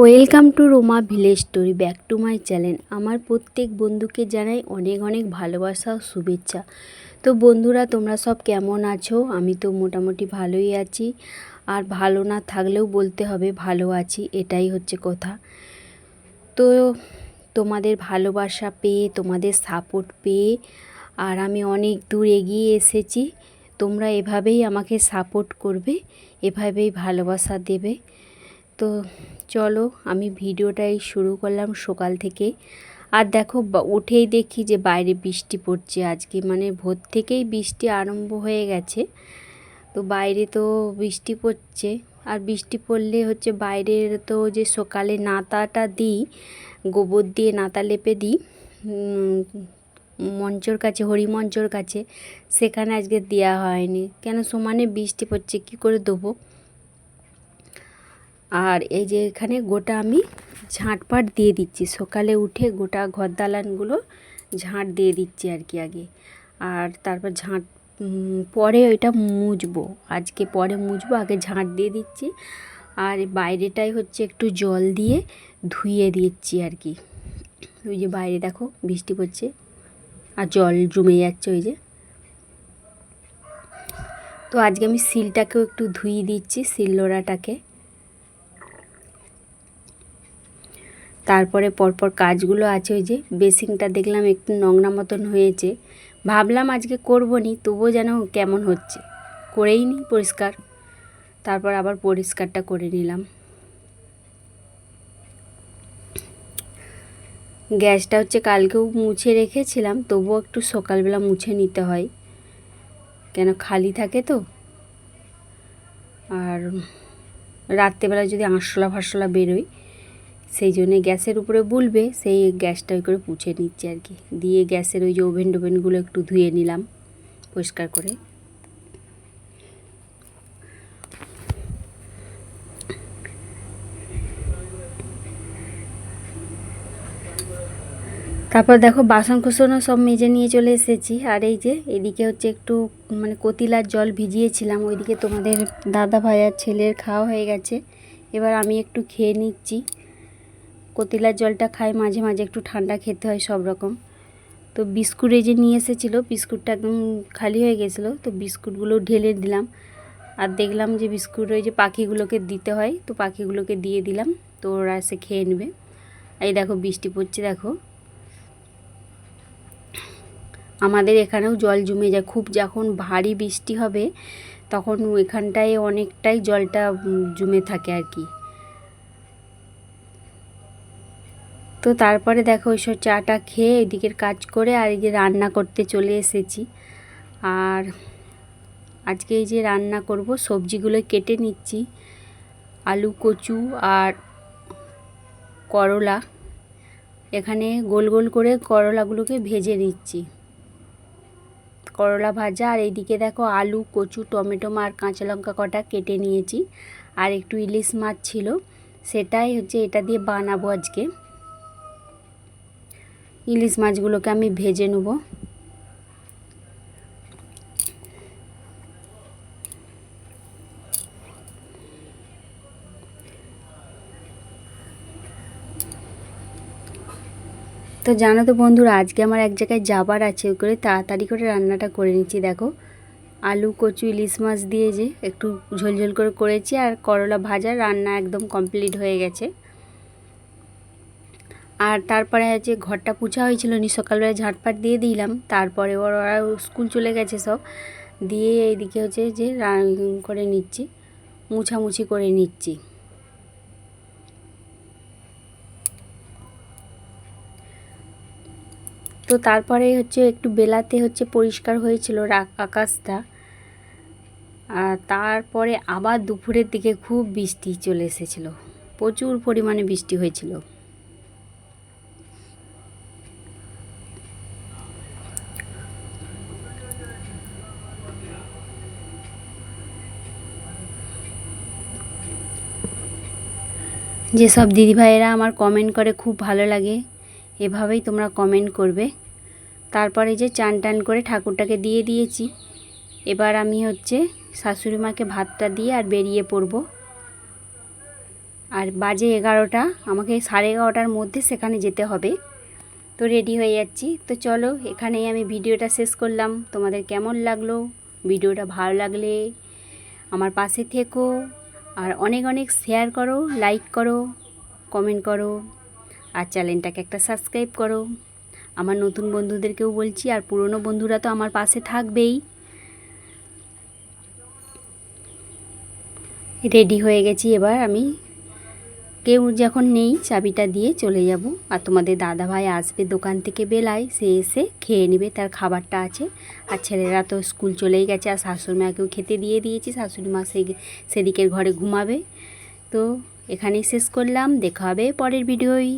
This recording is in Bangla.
Welcome to Roma village story back to my channel. আমার প্রত্যেক বন্ধুকে জানাই অনেক অনেক ভালোবাসা ও শুভেচ্ছা। তো বন্ধুরা, তোমরা সব কেমন আছো? আমি তো মোটামুটি ভালোই আছি। আর ভালো না থাকলেও বলতে হবে ভালো আছি, এটাই হচ্ছে কথা। তো তোমাদের ভালোবাসা পেয়ে, তোমাদের সাপোর্ট পেয়ে, আর আমি অনেক দূর এগিয়ে এসেছি। তোমরা এভাবেই আমাকে সাপোর্ট করবে, এভাবেই ভালোবাসা দেবে। তো চলো আমি ভিডিওটাই শুরু করলাম সকাল থেকে। আর দেখো উঠেই দেখি যে বাইরে বৃষ্টি পড়ছে আজকে। মানে ভোর থেকেই বৃষ্টি আরম্ভ হয়ে গেছে। তো বাইরে তো বৃষ্টি পড়ছে। আর বৃষ্টি পড়লে হচ্ছে বাইরের তো যে সকালে নাতাটা দিই, গোবর দিয়ে নাতা লেপে দিই মঞ্চর কাছে, হরিমঞ্চর কাছে, সেখানে আজকে দেওয়া হয়নি। কেন সমানে বৃষ্টি পড়ছে, কি করে দেবো? আর এই যে এখানে গোটা আমি ঝাঁটপাট দিয়ে দিচ্ছি। সকালে উঠে গোটা ঘর দালানগুলো ঝাঁট দিয়ে দিচ্ছি আর কি আগে। আর তারপর ঝাঁট পরে ওইটা মুছবো আজকে পরে মুছবো আগে ঝাঁট দিয়ে দিচ্ছি। আর বাইরেটাই হচ্ছে একটু জল দিয়ে ধুয়ে দিচ্ছি আর কি। ওই যে বাইরে দেখো বৃষ্টি পড়ছে আর জল জমে যাচ্ছে ওই যে। তো আজকে আমি সিলটাকেও একটু ধুয়ে দিচ্ছি সিলনোড়াটাকে তারপরে পরপর কাজগুলো আছে ওই যে বেসিংটা দেখলাম একটু নোংরা মতন হয়েছে। ভাবলাম আজকে করব নি তবুও যেন কেমন হচ্ছে। করেই নি পরিষ্কার। তারপর আবার পরিষ্কারটা করে নিলাম। গ্যাসটা হচ্ছে কালকেও মুছে রেখেছিলাম, তবুও একটু সকালবেলা মুছে নিতে হয়। কেন খালি থাকে তো। আর রাত্রেবেলা যদি আঁশলা ফাঁসলা বেরোয় সেই জন্যে গ্যাসের উপরে বুলবে, সেই গ্যাসটা ওই করে পুছে নিচ্ছে আর কি। দিয়ে গ্যাসের ওই যে ওভেন টোভেনগুলো একটু ধুয়ে নিলাম পরিষ্কার করে। তারপর দেখো বাসন কুসনও সব মেজে নিয়ে চলে এসেছি। আর এই যে এদিকে হচ্ছে একটু মানে কতিলার জল ভিজিয়েছিলাম, ওইদিকে তোমাদের দাদা ভাই আর ছেলের খাওয়া হয়ে গেছে। এবার আমি একটু খেয়ে নিচ্ছি। কতিলার জলটা খাই মাঝে মাঝে একটু ঠান্ডা খেতে হয় সব রকম। তো বিস্কুট এই যে নিয়ে এসেছিল, বিস্কুটটা একদম খালি হয়ে গেছিল, তো বিস্কুটগুলো ঢেলে দিলাম। আর দেখলাম যে বিস্কুট ওই যে পাখিগুলোকে দিতে হয়, তো পাখিগুলোকে দিয়ে দিলাম, তো ওরা এসে খেয়ে নেবে। এই দেখো, বৃষ্টি পড়ছে, দেখো। আমাদের এখানেও জল জমে যায়, খুব যখন ভারী বৃষ্টি হবে, তখন এখানটায় অনেকটাই জলটা জমে থাকে আর কি। তো তারপরে দেখো ওই ওইসব চাটা খেয়ে এদিকের কাজ করে আর এই যে রান্না করতে চলে এসেছি। আর আজকে এই যে রান্না করব, সবজিগুলো কেটে নিচ্ছি। আলু, কচু আর করলা। এখানে গোল গোল করে করলাগুলোকে ভেজে নিচ্ছি। করলা ভাজা আর এইদিকে দেখো আলু, কচু, টমেটো আর কাঁচা লঙ্কা কটা কেটে নিয়েছি। আর একটু ইলিশ মাছ ছিল, সেটাই হচ্ছে এটা দিয়ে বানাবো আজকে। ইলিশ মাছগুলোকে আমি ভেজে নেব। তো জানো তো বন্ধুরা, আজকে আমার এক জায়গায় যাবার আছে, ওই করে তাড়াতাড়ি করে রান্নাটা করে নিচ্ছি। দেখো, আলু, কচু, ইলিশ মাছ দিয়ে যে একটু ঝোলঝোল করে করেছি, আর করলা ভাজা, রান্না একদম কমপ্লিট হয়ে গেছে। আর তারপরে হচ্ছে ঘরটা পুছা হয়েছিল নি সকালবেলা ঝাঁটপাট দিয়ে দিলাম। তারপরে ওর, ওরা স্কুল চলে গেছে সব। দিয়ে এইদিকে হচ্ছে যে করে নিচ্ছি, মুছামুছি করে নিচ্ছি। তো তারপরে হচ্ছে একটু বেলাতে হচ্ছে পরিষ্কার হয়েছিল আকাশটা। আর তারপরে আবার দুপুরের দিকে খুব বৃষ্টি চলে এসেছিল। প্রচুর পরিমাণে বৃষ্টি হয়েছিল। যেসব দিদিভাইয়েরা আমার কমেন্ট করে খুব ভালো লাগে, এভাবেই তোমরা কমেন্ট করবে। তারপরে যে চান টান করে ঠাকুরটাকে দিয়ে দিয়েছি। এবার আমি হচ্ছে শাশুড়ি মাকে ভাতটা দিয়ে আর বেরিয়ে পড়ব। আর বাজে এগারোটা, আমাকে সাড়ে এগারোটার মধ্যে সেখানে যেতে হবে। তো রেডি হয়ে যাচ্ছি। তো চলো, এখানেই আমি ভিডিওটা শেষ করলাম। তোমাদের কেমন লাগল? ভিডিওটা ভালো লাগলে আমার পাশে থেকো। আর অনেক অনেক শেয়ার করো লাইক করো কমেন্ট করো, আর চ্যানেলটাকে একটা সাবস্ক্রাইব করো। আমার নতুন বন্ধুদেরকেও বলছি, আর পুরনো বন্ধুরা তো আমার পাশে থাকবেই। রেডি হয়ে গেছি এবার আমি কেউ যখন নেই, চাবিটা দিয়ে চলে যাব। আর তোমাদের দাদা ভাই আসবে দোকান থেকে বেলায়, সে এসে খেয়ে নেবে, তার খাবারটা আছে। আর ছেলেরা তো স্কুল চলেই গেছে, আর শাশুড়ি মাকেও খেতে দিয়ে দিয়েছি শাশুড়ি মা সেই সেদিকের ঘরে ঘুমাবে। তো এখানেই শেষ করলাম, দেখা হবে পরের ভিডিওই।